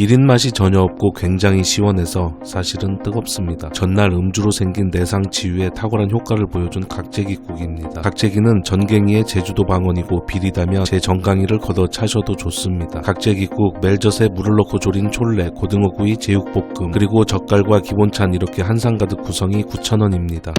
비린 맛이 전혀 없고 굉장히 시원해서 사실은 뜨겁습니다. 전날 음주로 생긴 내상 치유에 탁월한 효과를 보여준 각재기국입니다. 각재기는 전갱이의 제주도 방언이고 비리다며 제 정강이를 걷어 차셔도 좋습니다. 각재기국 멜젓에 물을 넣고 졸인 촐레, 고등어구이, 제육볶음 그리고 젓갈과 기본찬 이렇게 한상 가득 구성이 9,000원입니다.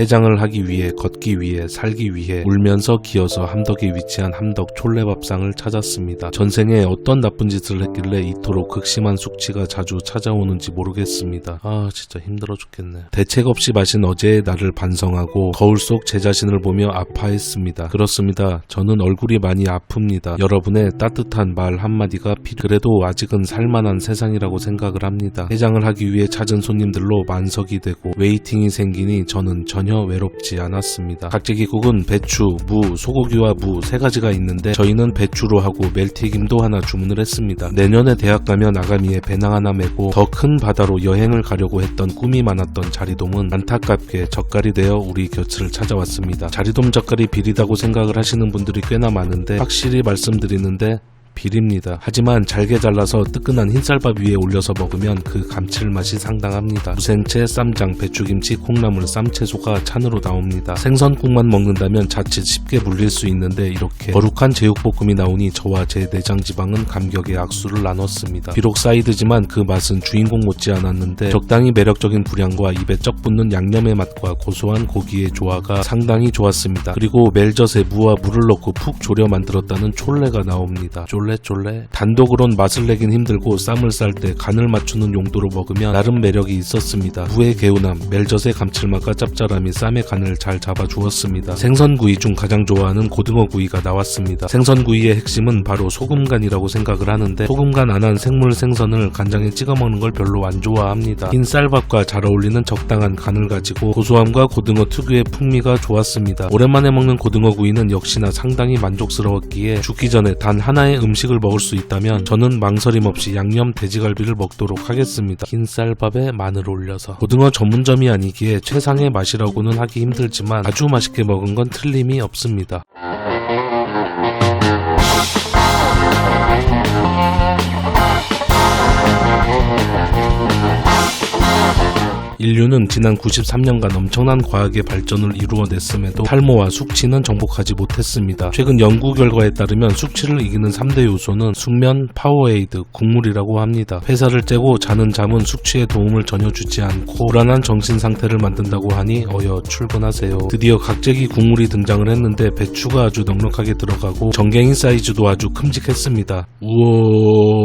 해장을 하기 위해 걷기 위해 살기 위해 울면서 기어서 함덕에 위치한 함덕 촐레밥상을 찾았습니다. 전생에 어떤 나쁜 짓을 했길래 이토록 극심한 숙취가 자주 찾아오는지 모르겠습니다. 아 진짜 힘들어 죽겠네. 대책 없이 마신 어제의 나를 반성하고 거울 속 제 자신을 보며 아파했습니다. 그렇습니다. 저는 얼굴이 많이 아픕니다. 여러분의 따뜻한 말 한마디가 필요. 그래도 아직은 살만한 세상이라고 생각을 합니다. 해장을 하기 위해 찾은 손님들로 만석이 되고 웨이팅이 생기니 저는 전혀 외롭지 않았습니다. 각재기국은 배추, 무, 소고기와 무 세 가지가 있는데 저희는 배추로 하고 멜튀김도 하나 주문을 했습니다. 내년에 대학 가면 아가미에 배낭 하나 메고 더 큰 바다로 여행을 가려고 했던 꿈이 많았던 자리돔은 안타깝게 젓갈이 되어 우리 곁을 찾아왔습니다. 자리돔 젓갈이 비리다고 생각을 하시는 분들이 꽤나 많은데 확실히 말씀드리는데 비립니다. 하지만 잘게 잘라서 뜨끈한 흰쌀밥 위에 올려서 먹으면 그 감칠맛이 상당합니다. 무생채, 쌈장, 배추김치, 콩나물, 쌈채소가 찬으로 나옵니다. 생선국만 먹는다면 자칫 쉽게 물릴 수 있는데 이렇게 거룩한 제육볶음이 나오니 저와 제 내장 지방은 감격의 악수를 나눴습니다. 비록 사이드지만 그 맛은 주인공 못지 않았는데 적당히 매력적인 분량과 입에 쩍 붙는 양념의 맛과 고소한 고기의 조화가 상당히 좋았습니다. 그리고 멜젓에 무와 물을 넣고 푹 졸여 만들었다는 촐레가 나옵니다. 쫄 래쫄래 단독으론 맛을 내긴 힘들고 쌈을 쌀 때 간을 맞추는 용도로 먹으면 나름 매력이 있었습니다. 무의 개운함, 멜젓의 감칠맛과 짭짤함이 쌈의 간을 잘 잡아주었습니다. 생선구이 중 가장 좋아하는 고등어구이가 나왔습니다. 생선구이의 핵심은 바로 소금간이라고 생각을 하는데 소금간 안 한 생물 생선을 간장에 찍어 먹는 걸 별로 안 좋아합니다. 흰 쌀밥과 잘 어울리는 적당한 간을 가지고 고소함과 고등어 특유의 풍미가 좋았습니다. 오랜만에 먹는 고등어구이는 역시나 상당히 만족스러웠기에 죽기 전에 단 하나의 음식 을 먹을 수 있다면 저는 망설임 없이 양념 돼지갈비를 먹도록 하겠습니다. 흰 쌀밥에 마늘 올려서 고등어 전문점이 아니기에 최상의 맛이라고는 하기 힘들지만 아주 맛있게 먹은 건 틀림이 없습니다. 인류는 지난 93년간 엄청난 과학의 발전을 이루어냈음에도 탈모와 숙취는 정복하지 못했습니다. 최근 연구 결과에 따르면 숙취를 이기는 3대 요소는 숙면, 파워에이드, 국물이라고 합니다. 회사를 째고 자는 잠은 숙취에 도움을 전혀 주지 않고 불안한 정신 상태를 만든다고 하니 어여 출근하세요. 드디어 각재기 국물이 등장을 했는데 배추가 아주 넉넉하게 들어가고 정갱이 사이즈도 아주 큼직했습니다. 우와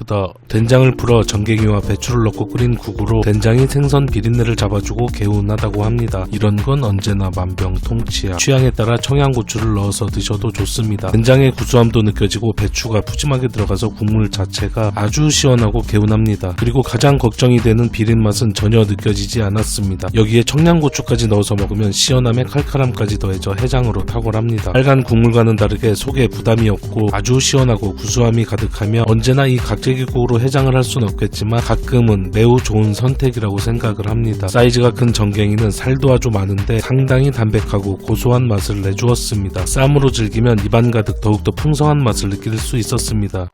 크다. 된장을 풀어 정갱이와 배추를 넣고 끓인 국으로 된장이 생선 비린내를 잡아주고 개운하다고 합니다. 이런 건 언제나 만병통치약. 취향에 따라 청양고추를 넣어서 드셔도 좋습니다. 된장의 구수함도 느껴지고 배추가 푸짐하게 들어가서 국물 자체가 아주 시원하고 개운합니다. 그리고 가장 걱정이 되는 비린 맛은 전혀 느껴지지 않았습니다. 여기에 청양고추까지 넣어서 먹으면 시원함에 칼칼함까지 더해져 해장으로 탁월합니다. 빨간 국물과는 다르게 속에 부담이 없고 아주 시원하고 구수함이 가득하며 언제나 이 각 재기국으로 해장을 할 수는 없겠지만 가끔은 매우 좋은 선택이라고 생각을 합니다. 사이즈가 큰 정갱이는 살도 아주 많은데 상당히 담백하고 고소한 맛을 내주었습니다. 쌈으로 즐기면 입안 가득 더욱더 풍성한 맛을 느낄 수 있었습니다.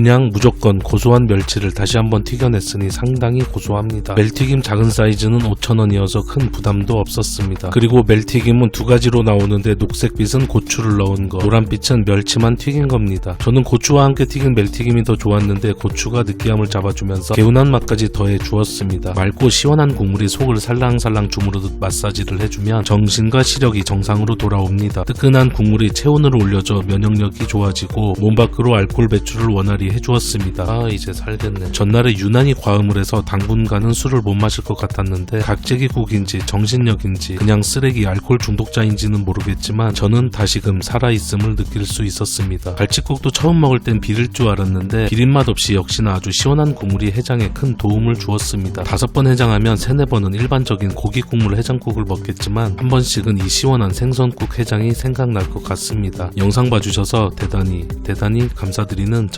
그냥 무조건 고소한 멸치를 다시 한번 튀겨냈으니 상당히 고소합니다. 멜튀김 작은 사이즈는 5,000원이어서 큰 부담도 없었습니다. 그리고 멜튀김은 두 가지로 나오는데 녹색빛은 고추를 넣은 거, 노란빛은 멸치만 튀긴 겁니다. 저는 고추와 함께 튀긴 멜튀김이 더 좋았는데 고추가 느끼함을 잡아주면서 개운한 맛까지 더해 주었습니다. 맑고 시원한 국물이 속을 살랑살랑 주무르듯 마사지를 해주면 정신과 시력이 정상으로 돌아옵니다. 뜨끈한 국물이 체온을 올려줘 면역력이 좋아지고 몸 밖으로 알코올 배출을 원활히 해주었습니다. 아 이제 살겠네. 전날에 유난히 과음을 해서 당분간은 술을 못 마실 것 같았는데 각재기국인지 정신력인지 그냥 쓰레기 알코올 중독자인지는 모르겠지만 저는 다시금 살아있음을 느낄 수 있었습니다. 갈치국도 처음 먹을 땐 비릴 줄 알았는데 비린맛 없이 역시나 아주 시원한 국물이 해장에 큰 도움을 주었습니다. 다섯 번 해장하면 세네 번은 일반적인 고기 국물 해장국을 먹겠지만 한 번씩은 이 시원한 생선국 해장이 생각날 것 같습니다. 영상 봐주셔서 대단히 대단히 감사드리는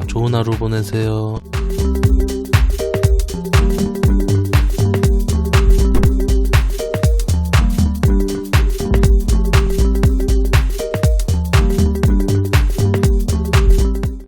좋은 하루 보내세요.